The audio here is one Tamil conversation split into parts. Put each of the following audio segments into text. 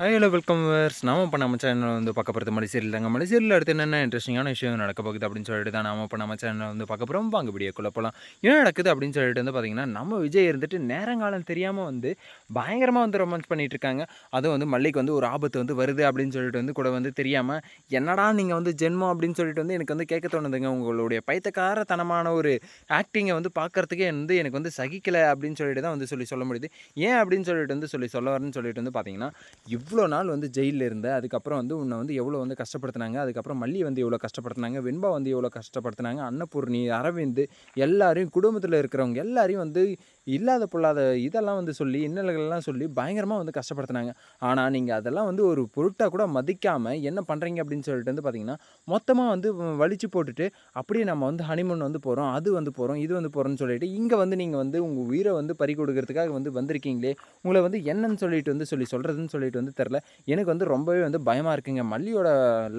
ஹாய் ஹலோ வெல்கம் வேர்ஸ் நாம இப்போ நம்ம சேனல் வந்து பார்க்க போகிறது மலைசீரியல் தாங்க மலைசீரியல் அடுத்து என்னென்ன இன்ட்ரெஸ்டிங்கான விஷயம் நடக்க போகுது அப்படின்னு சொல்லிட்டு தான் நாம இப்போ நம்ம சேனல் வந்து பார்க்க போகிறோம் வாங்க வீடியோக்குள்ளே போகலாம் என்ன நடக்குது அப்படின்னு சொல்லிட்டு வந்து பார்த்திங்கன்னா நம்ம விஜய் இருந்துட்டு நேரங்காலம் தெரியாமல் வந்து பயங்கரமாக வந்து ரொமான்ஸ் பண்ணிட்டு இருக்காங்க. அதுவும் வந்து மல்லிக்கு வந்து ஒரு ஆபத்து வந்து வருது அப்படின்னு சொல்லிட்டு வந்து கூட வந்து தெரியாமல் என்னடா நீங்கள் வந்து ஜென்மம்? அப்படின்னு சொல்லிட்டு வந்து எனக்கு வந்து கேட்க தோணுதுங்க. உங்களுடைய பைத்தக்காரத்தனமான ஒரு ஆக்டிங்கை வந்து பார்க்கறதுக்கே வந்து எனக்கு வந்து சகிக்கலை அப்படின்னு சொல்லிட்டு தான் வந்து சொல்லி சொல்ல முடியுது. ஏன் அப்படின்னு சொல்லிட்டு வந்து சொல்லி சொல்ல வரேன்னு சொல்லிட்டு வந்து பார்த்தீங்கன்னா இவ்வளோ நாள் வந்து ஜெயிலில் இருந்த அதுக்கப்புறம் வந்து உன்னை வந்து எவ்வளோ வந்து கஷ்டப்படுத்தினாங்க அதுக்கப்புறம் மல்லி வந்து எவ்வளோ கஷ்டப்படுத்தினாங்க வெண்பா வந்து எவ்வளோ கஷ்டப்படுத்தினாங்க அன்னபூர்ணி அரவிந்த் எல்லாரையும் குடும்பத்தில் இருக்கிறவங்க எல்லாரையும் வந்து இல்லாத பொல்லாத இதெல்லாம் வந்து சொல்லி இன்னல்கள்லாம் சொல்லி பயங்கரமாக வந்து கஷ்டப்படுத்தினாங்க. ஆனால் நீங்கள் அதெல்லாம் வந்து ஒரு பொருட்டாக கூட மதிக்காமல் என்ன பண்ணுறீங்க அப்படின்னு சொல்லிட்டு வந்து பார்த்தீங்கன்னா மொத்தமாக வந்து வலிச்சு போட்டுட்டு அப்படியே நம்ம வந்து ஹனிமூன் வந்து போகிறோம் அது வந்து போகிறோம் இது வந்து போகிறோம்னு சொல்லிட்டு இங்கே வந்து நீங்கள் வந்து உங்கள் உயிரை வந்து பறி கொடுக்கறதுக்காக வந்து வந்திருக்கீங்களே உங்களை வந்து என்னன்னு சொல்லிட்டு வந்து சொல்லி சொல்கிறதுன்னு சொல்லிட்டு வந்து தெரில எனக்கு வந்து ரொம்பவே வந்து பயமாக இருக்குங்க. மல்லியோட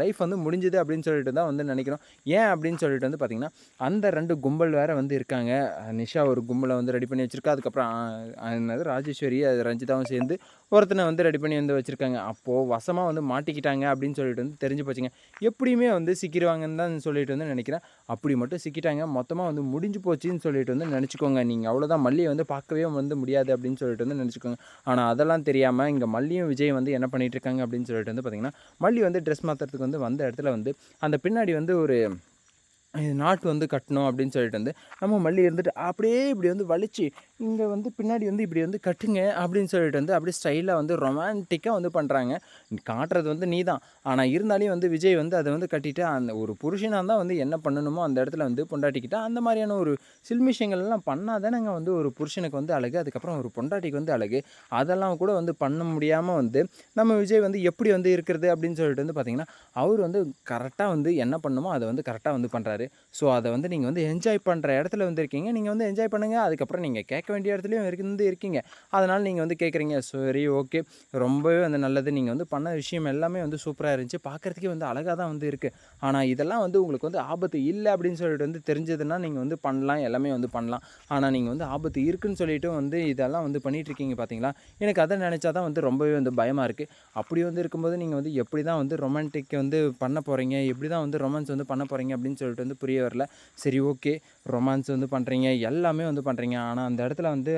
லைஃப் வந்து முடிஞ்சுது அப்படின்னு சொல்லிட்டு தான் வந்து நினைக்கிறோம். ஏன் அப்படின்னு சொல்லிட்டு வந்து பார்த்திங்கன்னா அந்த ரெண்டு கும்பல் வேறு வந்து இருக்காங்க. நிஷா ஒரு கும்பலை வந்து ரெடி பண்ணி வச்சுருக்கா அதுக்கப்புறம் என்னது? ராஜேஸ்வரி அது ரஞ்சிதாவும் சேர்ந்து ஒருத்தனை வந்து ரெடி பண்ணி வந்து வச்சுருக்காங்க. அப்போது வசமாக வந்து மாட்டிக்கிட்டாங்க அப்படின்னு சொல்லிட்டு வந்து தெரிஞ்சு போச்சுங்க. எப்படியுமே வந்து சிக்கிடுவாங்கன்னு தான் சொல்லிட்டு வந்து நினைக்கிறேன். அப்படி மட்டும் சிக்கிட்டாங்க. மொத்தமாக வந்து முடிஞ்சு போச்சுன்னு சொல்லிட்டு வந்து நினச்சிக்கோங்க. நீங்கள் அவ்வளோதான் மல்லியை வந்து பார்க்கவே வந்து முடியாது அப்படின்னு சொல்லிட்டு வந்து நினச்சிக்கோங்க. ஆனால் அதெல்லாம் தெரியாமல் இங்கே மல்லியும் விஜய் வந்து என்ன பண்ணிகிட்டு இருக்காங்க அப்படின்னு சொல்லிட்டு வந்து பார்த்திங்கன்னா மல்லி வந்து ட்ரெஸ் மாற்றுறதுக்கு வந்து வந்த இடத்துல வந்து அந்த பின்னாடி வந்து ஒரு நாட்டு வந்து கட்டணும் அப்படின்னு சொல்லிட்டு வந்து நம்ம மல்லி இருந்துட்டு அப்படியே இப்படி வந்து வலிச்சு இங்கே வந்து பின்னாடி வந்து இப்படி வந்து கட்டுங்க அப்படின்னு சொல்லிட்டு வந்து அப்படியே ஸ்டைலாக வந்து ரொமான்டிக்காக வந்து பண்ணுறாங்க காட்டுறது வந்து நீ தான் ஆனால் இருந்தாலும் வந்து விஜய் வந்து அதை வந்து கட்டிட்டு அந்த ஒரு புருஷனாக தான் வந்து என்ன பண்ணணுமோ அந்த இடத்துல வந்து பொண்டாட்டிக்கிட்டா அந்த மாதிரியான ஒரு சில்மிஷங்கள் எல்லாம் பண்ணாதானங்க வந்து ஒரு புருஷனுக்கு வந்து அழகு அதுக்கப்புறம் ஒரு பொண்டாட்டிக்கு வந்து அழகு. அதெல்லாம் கூட வந்து பண்ண முடியாமல் வந்து நம்ம விஜய் வந்து எப்படி வந்து இருக்கிறது அப்படின்னு சொல்லிட்டு வந்து பார்த்திங்கன்னா அவர் வந்து கரெக்டாக வந்து என்ன பண்ணணுமோ அதை வந்து கரெக்டாக வந்து பண்ணுறாரு ஸோ அதை வந்து நீங்கள் வந்து என்ஜாய் பண்ணுற இடத்துல வந்து இருக்கீங்க. நீங்கள் வந்து என்ஜாய் பண்ணுங்கள் அதுக்கப்புறம் நீங்கள் கேட்க வேண்டிய இடத்துலையும் இருந்து இருக்கீங்க. அதனால் நீங்கள் வந்து கேட்குறீங்க சரி ஓகே. ரொம்பவே வந்து நல்லது. நீங்கள் வந்து பண்ண விஷயம் எல்லாமே வந்து சூப்பராக இருந்துச்சு. பார்க்குறதுக்கே வந்து அழகாக தான் வந்து இருக்குது ஆனால் இதெல்லாம் வந்து உங்களுக்கு வந்து ஆபத்து இல்லை அப்படின்னு சொல்லிட்டு வந்து தெரிஞ்சதுன்னா நீங்கள் வந்து பண்ணலாம். எல்லாமே வந்து பண்ணலாம். ஆனால் நீங்கள் வந்து ஆபத்து இருக்குன்னு சொல்லிட்டு வந்து இதெல்லாம் வந்து பண்ணிகிட்ருக்கீங்க இருக்கீங்க பார்த்தீங்களா எனக்கு அதை நினச்சா தான் வந்து ரொம்பவே வந்து பயமாக இருக்குது அப்படி வந்து இருக்கும்போது நீங்கள் வந்து எப்படி தான் வந்து ரொமான்டிக் வந்து பண்ண போகிறீங்க எப்படி தான் வந்து ரொமான்ஸ் வந்து பண்ண போகிறீங்க அப்படின்னு சொல்லிட்டு வந்து புரிய வரல. சரி ஓகே. ரொமான்ஸ் வந்து பண்ணுறீங்க எல்லாமே வந்து பண்ணுறீங்க ஆனால் அந்த இடத்துல வந்து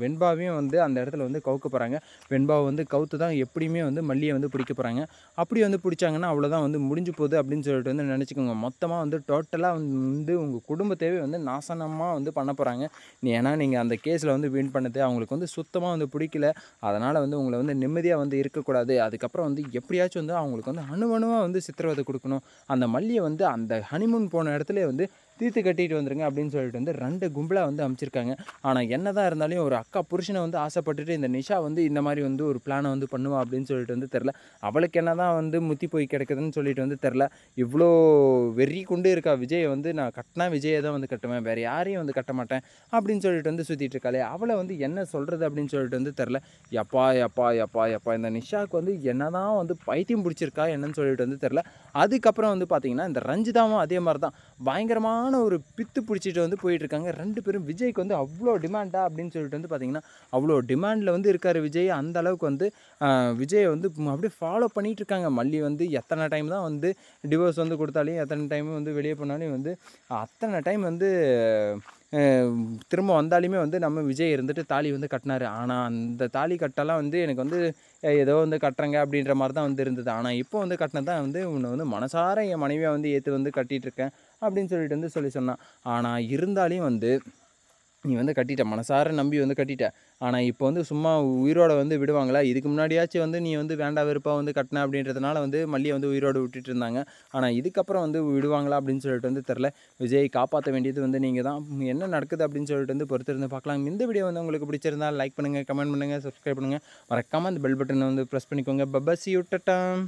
வெண்பாவையும் வந்து அந்த இடத்துல வந்து கவுக்க போகிறாங்க வெண்பாவை வந்து கவுத்து தான் எப்படியுமே வந்து மல்லியை வந்து பிடிக்க போகிறாங்க அப்படி வந்து பிடிச்சாங்கன்னா அவ்வளோதான் வந்து முடிஞ்சு போகுது அப்படின்னு சொல்லிட்டு வந்து நினச்சிக்கோங்க. மொத்தமாக வந்து டோட்டலாக வந்து உங்கள் குடும்பத்தையே வந்து நாசனமாக வந்து பண்ண போகிறாங்க ஏன்னா நீங்கள் அந்த கேஸில் வந்து வின் பண்ணது அவங்களுக்கு வந்து சுத்தமாக வந்து பிடிக்கல. அதனால் வந்து உங்களை வந்து நிம்மதியாக வந்து இருக்கக்கூடாது. அதுக்கப்புறம் வந்து எப்படியாச்சும் வந்து அவங்களுக்கு வந்து அணுவணுவாக வந்து சித்திரவதை கொடுக்கணும். அந்த மல்லியை வந்து அந்த ஹனிமூன் போன இடத்துலே வந்து தீர்த்து கட்டிட்டு வந்துருங்க அப்படின்னு சொல்லிட்டு வந்து ரெண்டு கும்பலாக வந்து அமைச்சிருக்காங்க. ஆனால் என்ன தான் இருந்தாலும் ஒரு அக்கா புருஷனை வந்து ஆசைப்பட்டுட்டு இந்த நிஷா வந்து இந்த மாதிரி வந்து ஒரு பிளானை வந்து பண்ணுவா அப்படின்னு சொல்லிட்டு வந்து தெரில அவளுக்கு என்ன தான் வந்து முத்தி போய் கிடக்குதுன்னு சொல்லிட்டு வந்து தெரில இவ்வளோ வெறி கொண்டு இருக்கா விஜயை வந்து நான் கட்டினா விஜயை தான் வந்து கட்டுவேன் வேறு யாரையும் வந்து கட்ட மாட்டேன் அப்படின்னு சொல்லிட்டு வந்து சுற்றிட்டு இருக்காளே. அவளை வந்து என்ன சொல்கிறது அப்படின்னு சொல்லிட்டு வந்து தெரில எப்பா எப்பா எப்பா எப்பா இந்த நிஷாவுக்கு வந்து என்ன தான் வந்து பைத்தியம் பிடிச்சிருக்கா என்னன்னு சொல்லிட்டு வந்து தெரில அதுக்கப்புறம் வந்து பார்த்திங்கன்னா இந்த ரஞ்சிதாவும் அதே மாதிரி தான் பயங்கரமாக பயங்கரமான ஒரு பித்து பிடிச்சிட்டு வந்து போயிட்டு இருக்காங்க ரெண்டு பேரும் விஜய்க்கு வந்து அவ்வளோ டிமாண்டா அப்படின்னு சொல்லிட்டு வந்து பார்த்தீங்கன்னா அவ்வளோ டிமாண்டில் வந்து இருக்கார் விஜய். அந்த அளவுக்கு வந்து விஜயை வந்து அப்படியே ஃபாலோ பண்ணிட்டு இருக்காங்க மல்லி வந்து எத்தனை டைம் தான் வந்து டிவோர்ஸ் வந்து கொடுத்தாலையும் எத்தனை டைம் வந்து வெளியே போனாலும் வந்து அத்தனை டைம் வந்து திரும்ப வந்தாலுமே வந்து நம்ம விஜய் இருந்துட்டு தாலி வந்து கட்டினாரு. ஆனால் அந்த தாலி கட்டெல்லாம் வந்து எனக்கு வந்து ஏதோ வந்து கட்டுறங்க அப்படின்ற மாதிரி தான் வந்து இருந்தது. ஆனால் இப்போ வந்து கட்டினது தான் வந்து உன்னை வந்து மனசார என் மனைவியை வந்து ஏற்று வந்து கட்டிகிட்ருக்கேன் இருக்கேன் அப்படின்னு சொல்லிட்டு வந்து சொல்லி சொன்னான். ஆனால் இருந்தாலையும் வந்து நீ வந்து கட்டிட்ட மனசார நம்பி வந்து கட்டிட்ட. ஆனால் இப்போ வந்து சும்மா உயிரோட வந்து விடுவாங்களா? இதுக்கு முன்னாடியாச்சும் வந்து நீ வந்து வேண்டா வெறுப்பாக வந்து கட்டின அப்படின்றதுனால வந்து மல்லியை வந்து உயிரோடு விட்டுட்டு இருந்தாங்க. ஆனால் இதுக்கப்புறம் வந்து விடுவாங்களா அப்படின்னு சொல்லிட்டு வந்து தெரில விஜய் காப்பாற்ற வேண்டியது வந்து நீங்கள் தான். என்ன நடக்குது அப்படின்னு சொல்லிட்டு வந்து பொறுத்திருந்து பார்க்கலாம் இந்த வீடியோ வந்து உங்களுக்கு பிடிச்சிருந்தா லைக் பண்ணுங்கள் கமெண்ட் பண்ணுங்கள் சப்ஸ்கிரைப் பண்ணுங்கள் மறக்காமல் அந்த பெல் பட்டனை வந்து ப்ரெஸ் பண்ணிக்கோங்க. பப்பசி விட்டட்டாம்